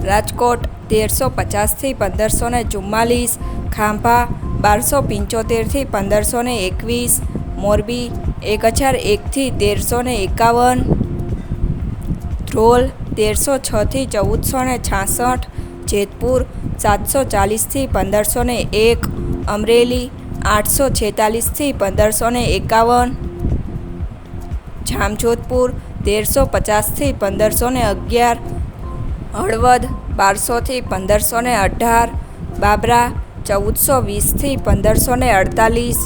રાજકોટ તેરસો પચાસથી પંદરસો ને ચુમ્માલીસ, ખાંભા બારસો પંચોતેરથી પંદરસો ને એકવીસ, મોરબી એક હજાર એકથી તેરસો ને એકાવન, ધ્રોલ તેરસો છથી ચૌદસો ને છાસઠ, જેતપુર સાતસો ચાલીસથી પંદરસો ને એક, અમરેલી આઠસો છેતાલીસથી પંદરસો ને એકાવન, જામજોધપુર તેરસો પચાસથી પંદરસો ને અગિયાર હળવદ બારસોથી પંદરસો ને અઢાર, બાબરા ચૌદસો વીસથી પંદરસો ને અડતાલીસ,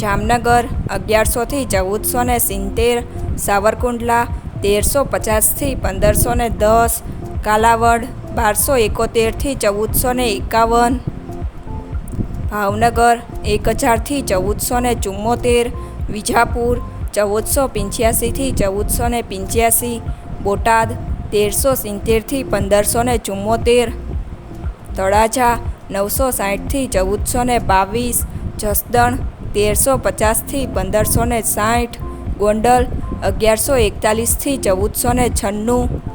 જામનગર અગિયારસોથી ચૌદસો ને સિત્તેર, સાવરકુંડલા તેરસો પચાસથી પંદરસો ને દસ, કાલાવડ બારસો એકોતેરથી ચૌદસો ને એકાવન, ભાવનગર એક હજારથી ચૌદસો ને ચુમ્મોતેર, વિજાપુર ચૌદસો પંચ્યાસીથી ચૌદસો ને પંચ્યાસી, બોટાદ તેરસો સિત્તેરથી પંદરસો ને ચુમ્મોતેર, તળાજા નવસો સાઠથી ચૌદસો ને બાવીસ, જસદણ તેરસો પચાસથી પંદરસો ને સાઠ, ગોંડલ અગિયારસો એકતાલીસથી ચૌદસો ને છન્નું